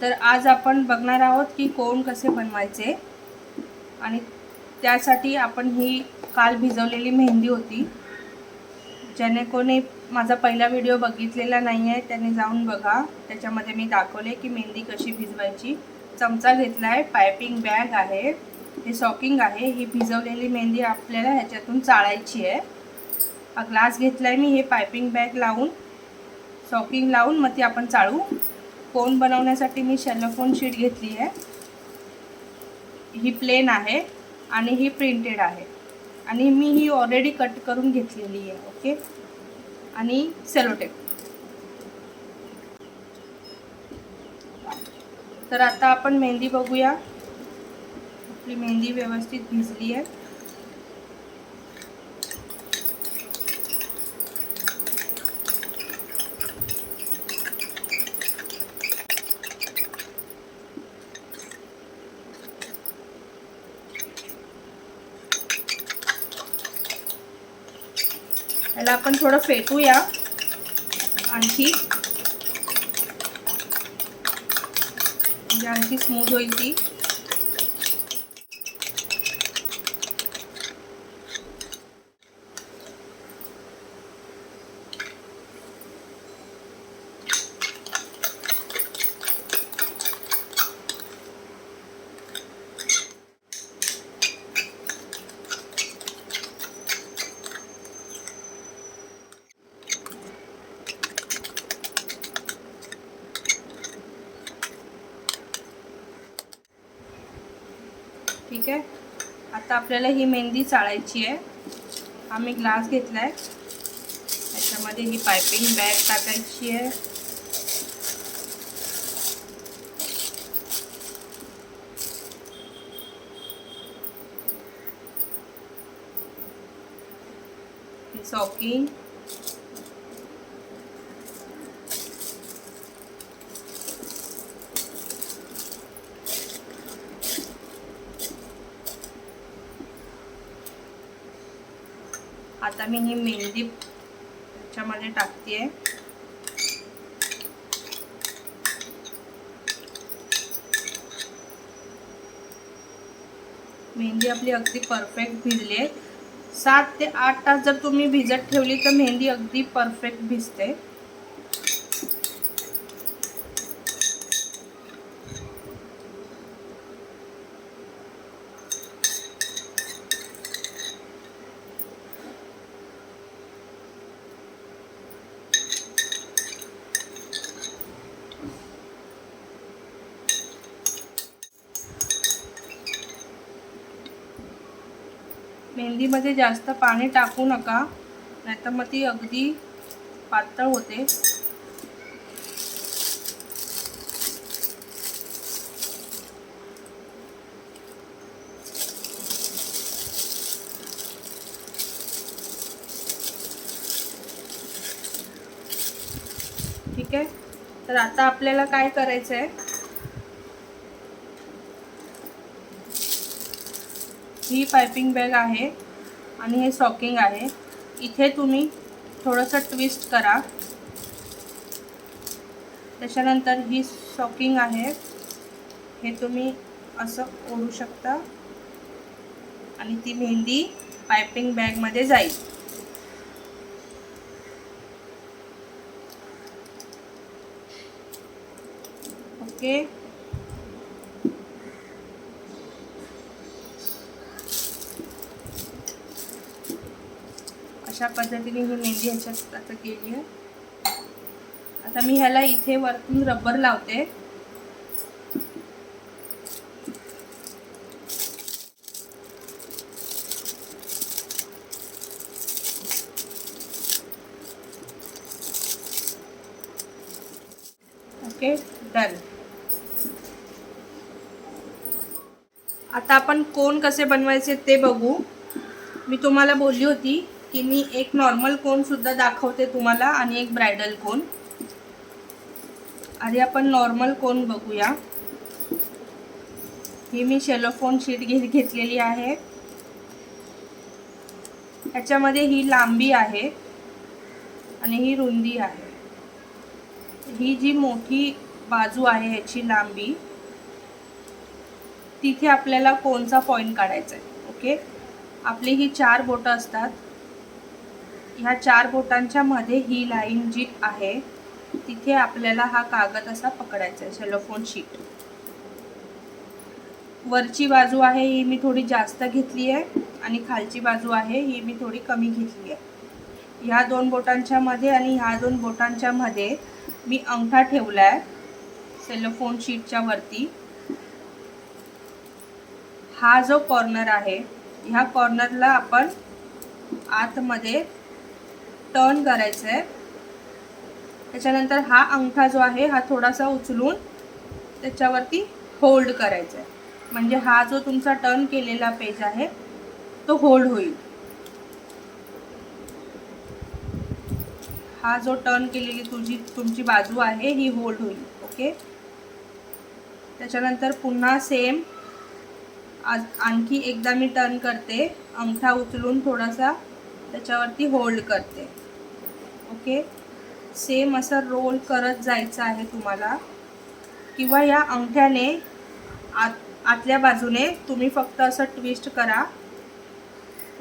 तर आज आपण बघणार आहोत की कोण कसे बनवायचे. आणि त्यासाठी आपण ही काल भिजवलेली मेहंदी होती. ज्याने कोणी माझा पहिला व्हिडिओ बघितलेला नाही आहे त्याने जाऊन बघा. त्याच्यामध्ये मी दाखवले की मेहंदी कशी भिजवायची. चमचा घेतला आहे पायपिंग बॅग आहे हे सॉकिंग आहे. ही भिजवलेली मेहंदी आपल्याला ह्याच्यातून चाळायची आहे. हा ग्लास घेतला आहे मी हे पायपिंग बॅग लावून सॉकिंग लावून मग ती आपण चाळू. कोन बनवण्यासाठी मी शेलोफोन शीट घेतली आहे. ही प्लेन आहे आणि ही प्रिंटेड आहे. आणि मी ही ऑलरेडी कट करून घेतलेली आहे ओके आणि सेलोटेप तर आता आपण मेहंदी बघूया. आपली मेहंदी व्यवस्थित भिजली आहे. याला आपण थोडं फेटूया. आणखी. म्हणजे आणखी स्मूथ होईल ती. ठीक आहे? आता आपल्याला ही मेहंदी चाळायची आहे. आम्ही ग्लास घेतला आहे त्याच्यामध्ये ही पायपिंग बॅग टाकायची आहे. सॉकिंग. आता मी ही मेहंदी त्याच्यामध्ये टाकते मेहंदी आपली अगदी परफेक्ट भिजली आहे. सात ते आठ तास जर तुम्ही भिजत ठेवली तर मेहंदी अगदी परफेक्ट भिजते. मेहंदीमध्ये जास्त पाणी टाकू नका नाहीतर मग ती अगदी पातळ होते. ठीक आहे? तर आता आपल्याला काय करायचं आहे ही पायपिंग बॅग आहे आणि हे सॉकिंग आहे. इथे तुम्ही थोडंसं ट्विस्ट करा. त्याच्यानंतर ही सॉकिंग आहे. हे तुम्ही असं ओढू शकता. आणि ती मेहंदी पायपिंग बॅगमध्ये जाईल. ओके. अशा पद्धतीने ही मेहंदी ह्याच्यात आता केली आहे. आता मी ह्याला इथे वरतून रबर लावते. Okay done. आता आपण कोण कसे बनवायचे ते बघू. मी तुम्हाला बोलली होती की मी एक नॉर्मल कोनसुद्धा दाखवते तुम्हाला आणि एक ब्रायडल कोन आधी आपण नॉर्मल कोन बघूया. ही मी शेलोफोन शीट घे घेतलेली आहे. ह्याच्यामध्ये ही लांबी आहे आणि ही रुंदी आहे. ही जी मोठी बाजू आहे ह्याची लांबी तिथे आपल्याला कोणचा पॉईंट काढायचा आहे ओके आपली ही चार बोटं असतात. ह्या चार बोटांच्या मध्ये ही लाईन जी आहे तिथे आपल्याला हा कागद असा पकडायचा आहे सेलोफोन शीट वरची बाजू आहे ही मी थोडी जास्त घेतली आहे आणि खालची बाजू आहे ही मी थोडी कमी घेतली आहे. ह्या दोन बोटांच्या मध्ये आणि ह्या दोन बोटांच्या मध्ये मी अंगठा ठेवला आहे सेलोफोन शीटच्या वरती. हा जो कॉर्नर आहे ह्या कॉर्नरला आपण आतमध्ये टर्न करायचं आहे त्याच्यानंतर हा अंगठा जो आहे हा थोडासा उचलून त्याच्यावरती होल्ड करायचा आहे म्हणजे हा जो तुमचा टर्न केलेला पेज आहे तो होल्ड होईल. हा जो टर्न केलेली तुझी तुमची बाजू आहे ही होल्ड होईल. ओके त्याच्यानंतर पुन्हा सेम आणखी एकदा मी टर्न करते. अंगठा उचलून थोडासा त्याच्यावरती होल्ड करते. ओके? सेम असं रोल करत जायचं आहे तुम्हाला. किंवा या अंगठ्याने आत आतल्या बाजूने तुम्ही फक्त असं ट्विस्ट करा.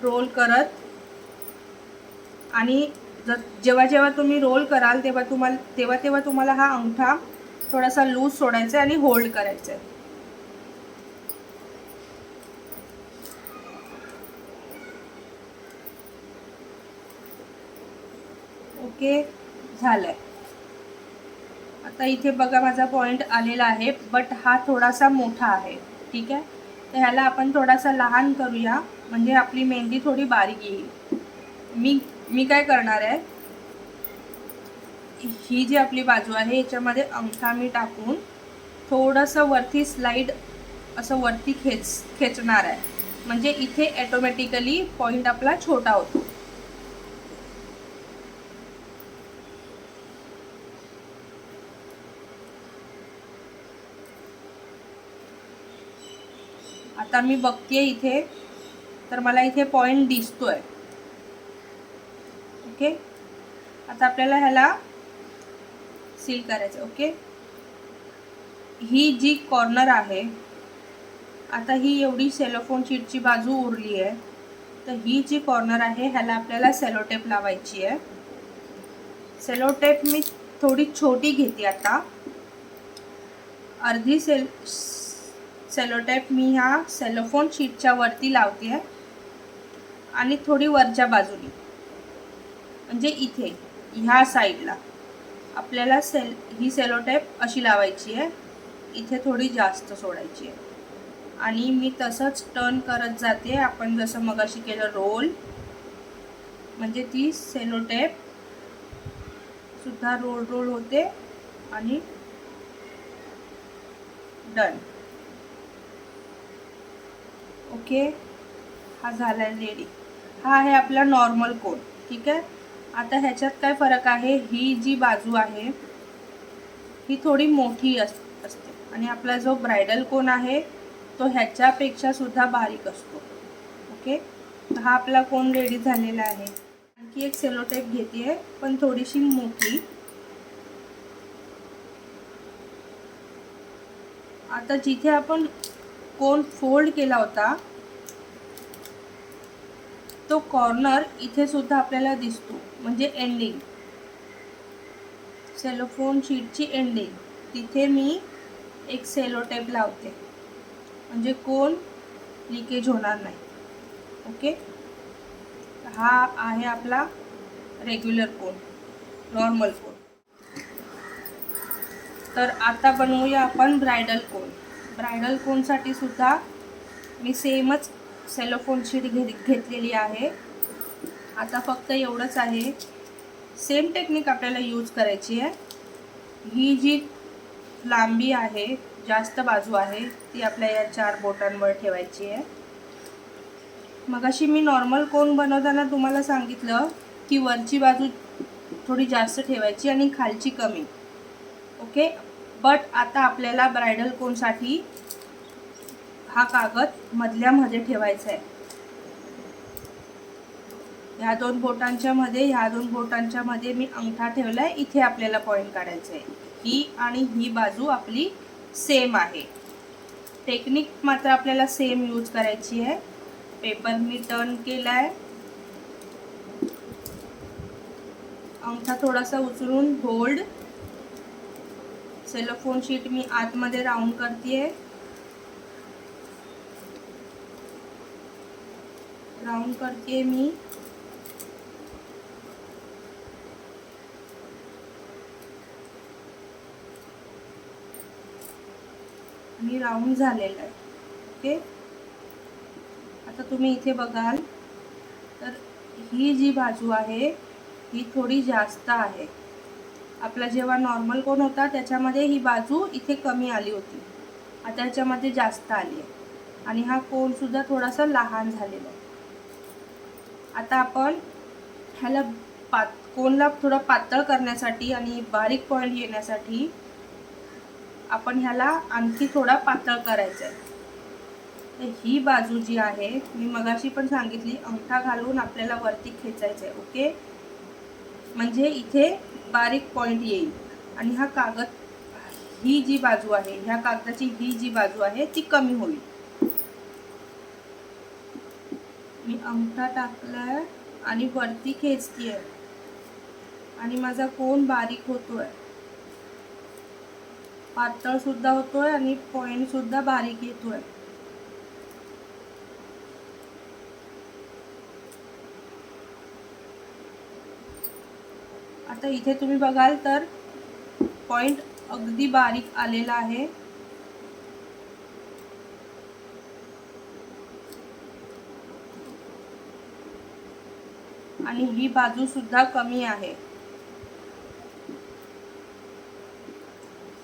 रोल करत. आणि ज जेव्हा जेव्हा तुम्ही रोल कराल तेव्हा तुम्हाला तेव्हा तेव्हा तुम्हाला हा अंगठा थोडासा लूज सोडायचा आहे आणि होल्ड करायचा आहे. ओके झालंय. आता इथे बघा माझा पॉईंट आलेला आहे बट हा थोडासा मोठा आहे ठीक आहे? तर ह्याला आपण थोडासा लहान करूया म्हणजे आपली मेहंदी थोडी बारीक येईल. मी मी काय करणार आहे? ही जी आपली बाजू आहे याच्यामध्ये अंगठा मी टाकून थोडंसं वरती स्लाईड असं वरती खेच खेचणार आहे. म्हणजे इथे ॲटोमॅटिकली पॉईंट आपला छोटा होतो. आता मी बघतेय इथे. तर मला इथे पॉईंट दिसतोय. ओके आता आपल्याला ह्याला सील करायचं ओके ही जी कॉर्नर आहे आता ही एवढी सेलोफोन शीटची बाजू उरली आहे. तर ही जी कॉर्नर आहे ह्याला आपल्याला सेलोटेप लावायची आहे. सेलोटेप मी थोडी छोटी घेते आता. अर्धी सेल सेलोटेप मी ह्या सेलोफोन शीटच्या वरती लावते आहे. आणि थोडी वरच्या बाजूनी. म्हणजे इथे ह्या साईडला आपल्याला सेल ही सेलोटेप अशी लावायची आहे. इथे थोडी जास्त सोडायची आहे. आणि मी तसंच टर्न करत जाते. आपण जसं मगाशी केलं रोल म्हणजे ती सेलोटेप सुद्धा रोल रोल होते. आणि डन ओके? हा झाला आहे रेडी हा आहे आपला नॉर्मल कोन ठीक आहे? आता ह्याच्यात काय फरक आहे? ही जी बाजू आहे ही थोडी मोठी अस असते. आणि आपला जो ब्रायडल कोन आहे तो ह्याच्यापेक्षा सुद्धा बारीक असतो. ओके? हा आपला कोन रेडी झालेला आहे. आणखी एक सेलोटेप घेते पण थोडीशी मोठी. आता जिथे आपण कोन फोल्ड केला होता तो कॉर्नर इथे सुद्धा आपल्याला दिसतो म्हणजे एंडिंग. Cellphone शीटची ending. तिथे मी एक सेलो टेप लावते. म्हणजे कोण लिकेज होणार नाही. ओके? हा आहे आपला रेग्युलर कोन नॉर्मल कोण तर आता बनवूया आपण ब्रायडल कोन. ब्रायडल कोनसाठी सुद्धा मी सेमच सेलोफोन शीट घे घेतलेली आहे. आता फक्त एवढंच आहे सेम टेक्निक आपल्याला यूज करायची आहे. ही जी लांबी आहे जास्त बाजू आहे ती आपल्या या चार बोटांवर ठेवायची आहे. मगाशी मी नॉर्मल कोन बनवताना तुम्हाला सांगितलं की वरची बाजू थोडी जास्त ठेवायची आणि खालची कमी. ओके? बट आता आपल्याला ब्रायडल कोनसाठी हा कागद मधल्यामध्ये ठेवायचा आहे ह्या दोन बोटांच्या मध्ये ह्या दोन बोटांच्या मध्ये मी अंगठा ठेवला आहे इथे आपल्याला पॉईंट काढायचा आहे ही आणि ही बाजू आपली सेम आहे. टेक्निक मात्र आपल्याला सेम यूज करायची आहे पेपर मी टर्न केला आहे अंगठा थोडासा उचलून होल्ड सेलोफोन शीट मी आतमध्ये राऊंड करते राऊंड करते मी. आणि राऊंड झालेलं आहे ओके आता तुम्ही इथे बघाल. तर ही जी बाजू आहे ही थोडी जास्त आहे. आपला जेव्हा नॉर्मल कोण होता त्याच्यामध्ये ही बाजू इथे कमी आली होती. आता ह्याच्यामध्ये जास्त आली आहे. आणि हा कोणसुद्धा थोडासा लहान झालेला आहे. आता आपण ह्याला पात कोणला थोडा पातळ करण्यासाठी आणि बारीक पॉईंट येण्यासाठी आपण ह्याला आणखी थोडा पातळ करायचा आहे. तर ही बाजू जी आहे मी मगाशी पण सांगितली अंगठा घालून आपल्याला वरती खेचायचं आहे ओके? म्हणजे इथे बारीक पॉईंट येईल. आणि हा कागद ही जी बाजू आहे ह्या कागदाची ही जी बाजू आहे ती कमी होईल. मी अंगठा टाकलाय आणि वरती खेचतीय. आणि माझा कोण बारीक होतोय. पातळ सुद्धा होतोय आणि पॉइंट सुद्धा बारीक येतोय. आता इथे तुम्ही बघाल तर पॉइंट अगदी बारीक आलेला आहे. आणि ही बाजू सुद्धा कमी आहे.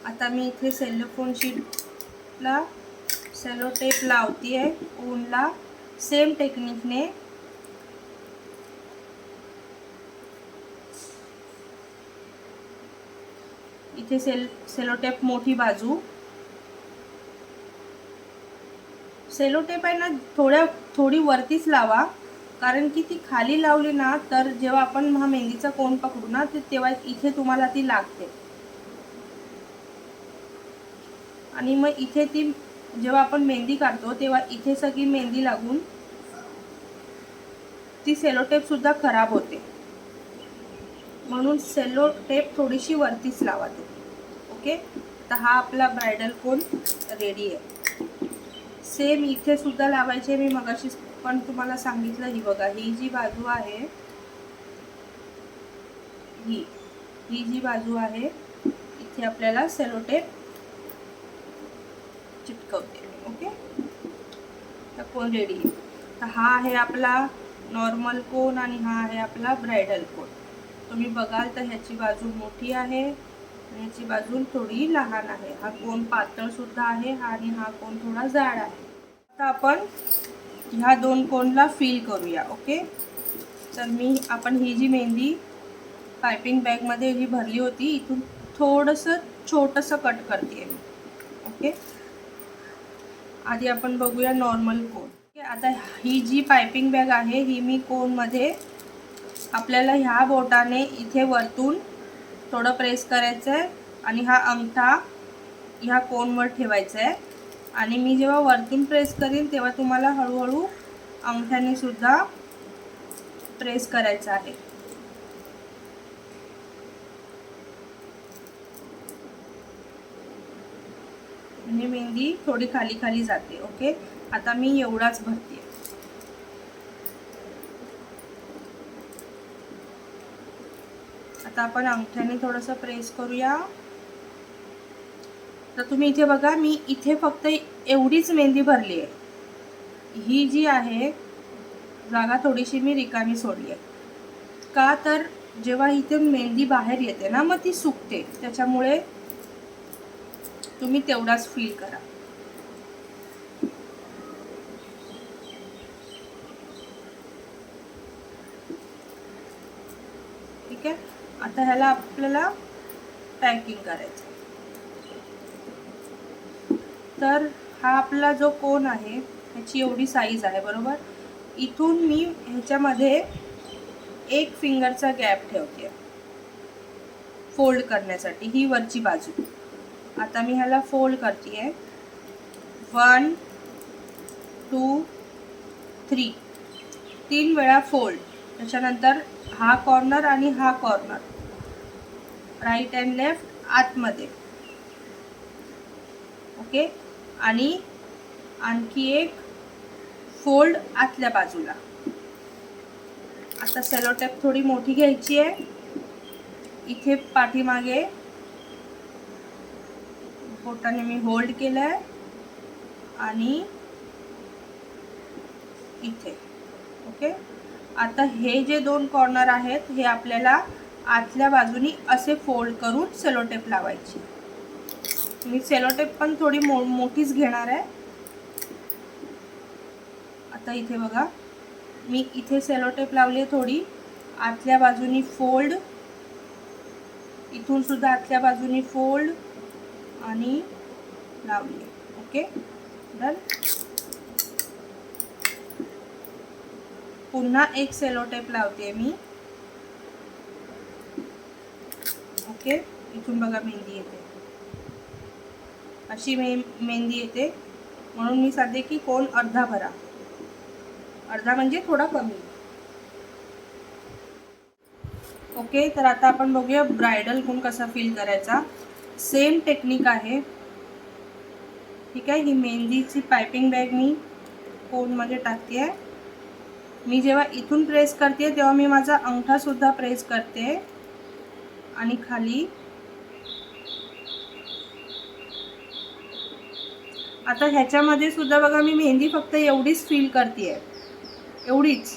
आता मी इथे सेलोफोन शीटला सेलो टेप लावती आहे ऊनला सेम टेक्निकने इथे सेल सेलोटेप मोठी बाजू. सेलोटेप आहे ना थोड्या थोडी वरतीच लावा. कारण की ती खाली लावली ना तर जेव्हा आपण हा मेहंदीचा कोण पकडू ना ते तेव्हा इथे तुम्हाला ती लागते. आणि मग इथे ती जेव्हा आपण मेहंदी काढतो तेव्हा इथे सगळी मेहंदी लागून ती सेलोटेप सुद्धा खराब होते. म्हणून सेलो टेप थोडीशी वरतीच लावा तुम्ही. ओके? तर हा आपला ब्रायडल कोन रेडी आहे. सेम इथे सुद्धा लावायचे मी मगाशी पण तुम्हाला सांगितलं ही बघा ही जी बाजू आहे ही ही जी बाजू आहे इथे आपल्याला सेलोटेप चिटकवते ओके? तर कोण रेडी आहे तर हा आहे आपला नॉर्मल कोन आणि हा आहे आपला ब्रायडल कोन तुम्ही बघाल तर ह्याची बाजू मोठी आहे याची बाजू थोडी लहान आहे. हा कोन पातळ सुद्धा आहे आणि हा कोन थोडा जाड आहे. आता आपण ह्या दोन कोनला फिल करूया ओके तर मी आपण ही जी मेहंदी पायपिंग बॅगमध्ये ही भरली होती इथून थोडंसं छोटंसं कट करते मी ओके आधी आपण बघूया नॉर्मल कोन. आता ही जी पायपिंग बॅग आहे ही मी कोनमध्ये आपल्याला ह्या बोटाने इथे वरतून थोडं प्रेस करायचं आहे आणि हा अंगठा ह्या कोनवर ठेवायचा आहे आणि मी जेव्हा वरतून प्रेस करीन तेव्हा तुम्हाला हळूहळू अंगठ्यानेसुद्धा प्रेस करायचं आहे. म्हणजे मेहंदी थोडी खाली खाली जाते ओके आता मी एवढाच भरते आता आपण अंगठ्याने थोडंसं प्रेस करूया. तर तुम्ही इथे बघा मी इथे फक्त एवढीच मेहंदी भरली आहे. ही जी आहे जागा थोडीशी मी रिकामी सोडली आहे. का तर जेव्हा इथे मेहंदी बाहेर येते ना मग ती सुकते. त्याच्यामुळे तुम्ही तेवढाच फील करा. ठीक आहे? आता ह्याला आपल्याला पॅकिंग करायचं तर हा आपला जो कोन आहे ह्याची एवढी साईज आहे बरोबर? इथून मी ह्याच्यामध्ये एक फिंगरचा गॅप ठेवते. फोल्ड करण्यासाठी ही वरची बाजू. आता मी ह्याला फोल्ड करते आहे वन टू थ्री तीन वेळा फोल्ड त्याच्यानंतर हा कॉर्नर आणि हा कॉर्नर. राईट अँड लेफ्ट आतमध्ये. ओके आणि आणखी एक फोल्ड आतल्या बाजूला. आता सेलोटेप थोडी मोठी घ्यायची आहे. इथे पाठीमागे बोटाने मी होल्ड केलं आहे आणि इथे. ओके आता हे जे दोन कॉर्नर आहेत हे आपल्याला आतल्या बाजूनी असे फोल्ड करून सेलोटेप लावायची. मी सेलोटेप पण थोडी मो मोठीच घेणार आहे. आता इथे बघा. मी इथे सेलोटेप लावली आहे थोडी. आतल्या बाजूनी फोल्ड इथून सुद्धा आतल्या बाजूनी फोल्ड आणि लावली. ओके डन पुन्हा एक सेलोटेप लावते मी. ओके इथून बघा मेहंदी येते. अशी मे मेहंदी येते. म्हणून मी सांगते की कोण अर्धा भरा. अर्धा म्हणजे थोडा कमी. ओके तर आता आपण बघूया ब्रायडल कोण कसा फील करायचा. सेम टेक्निक आहे. ठीक आहे? ही मेहंदीची पायपिंग बॅग मी कोनमध्ये टाकते आहे मी जेव्हा इथून प्रेस करते तेव्हा मी माझा अंगठासुद्धा प्रेस करते. आणि खाली. आता ह्याच्यामध्ये सुद्धा बघा मी मेहंदी फक्त एवढीच फील करते आहे एवढीच.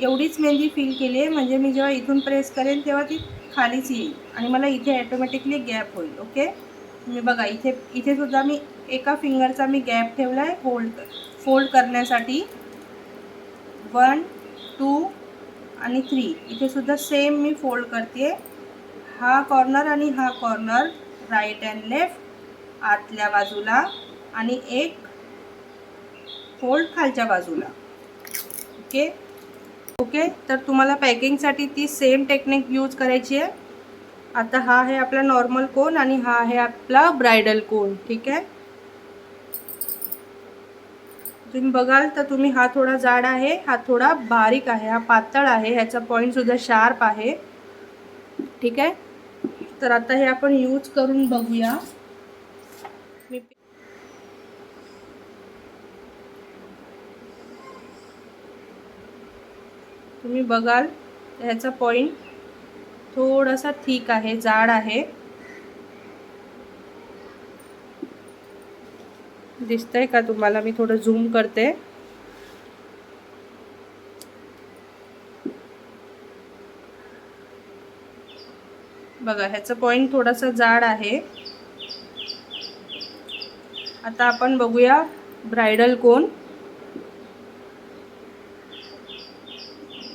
एवढीच मेहंदी फील केली आहे म्हणजे मी जेव्हा इथून प्रेस करेन तेव्हा ती खालीच येईल. आणि मला इथे ॲटोमॅटिकली गॅप होईल ओके मी बघा इथे इथे सुद्धा मी एका फिंगरचा मी गॅप ठेवला आहे फोल्ड फोल्ड करण्यासाठी. वन टू आणि थ्री. इथे सुद्धा सेम मी फोल्ड करते हा कॉर्नर आणि हा कॉर्नर राईट अँड लेफ्ट आतल्या बाजूला आणि एक फोल्ड खालच्या बाजूला. ओके ओके तर तुम्हाला पॅकिंगसाठी ती सेम टेक्निक यूज करायची आहे. आता हा आहे आपला नॉर्मल कोन आणि हा आहे आपला ब्रायडल कोन ठीक आहे? तुम्ही बघाल तर तुम्ही हा थोडा जाड आहे हा थोडा बारीक आहे हा पातळ आहे ह्याचा पॉईंटसुद्धा शार्प आहे. ठीक आहे? तर आता हे आपण यूज करून बघूया. मी तुम्ही बघाल ह्याचा पॉईंट थोडासा ठीक आहे जाड आहे. दिसतंय का तुम्हाला? मी थोडं झूम करते. बघा ह्याचं पॉईंट थोडासा जाड आहे. आता आपण बघूया ब्रायडल कोन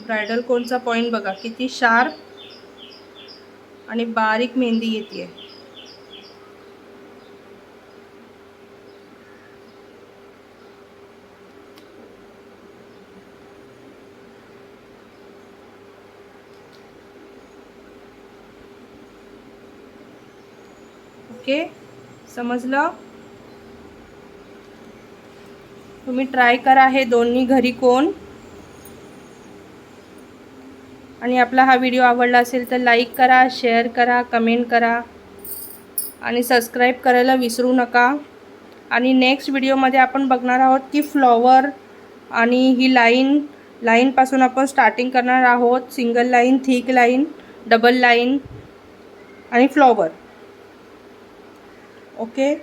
ब्रायडल कोनचा पॉईंट बघा किती शार्प आणि बारीक मेहंदी येते ओके? समजलं? तुम्ही ट्राय करा हे दोन्ही घरी कोण? आणि आपला हा व्हिडिओ आवडला असेल तर लाईक करा शेअर करा कमेंट करा. आणि सबस्क्राईब करायला विसरू नका. आणि नेक्स्ट व्हिडिओमध्ये आपण बघणार आहोत की फ्लॉवर आणि ही लाईन लाईनपासून आपण स्टार्टिंग करणार आहोत. Single line thick line double line आणि फ्लॉवर ओके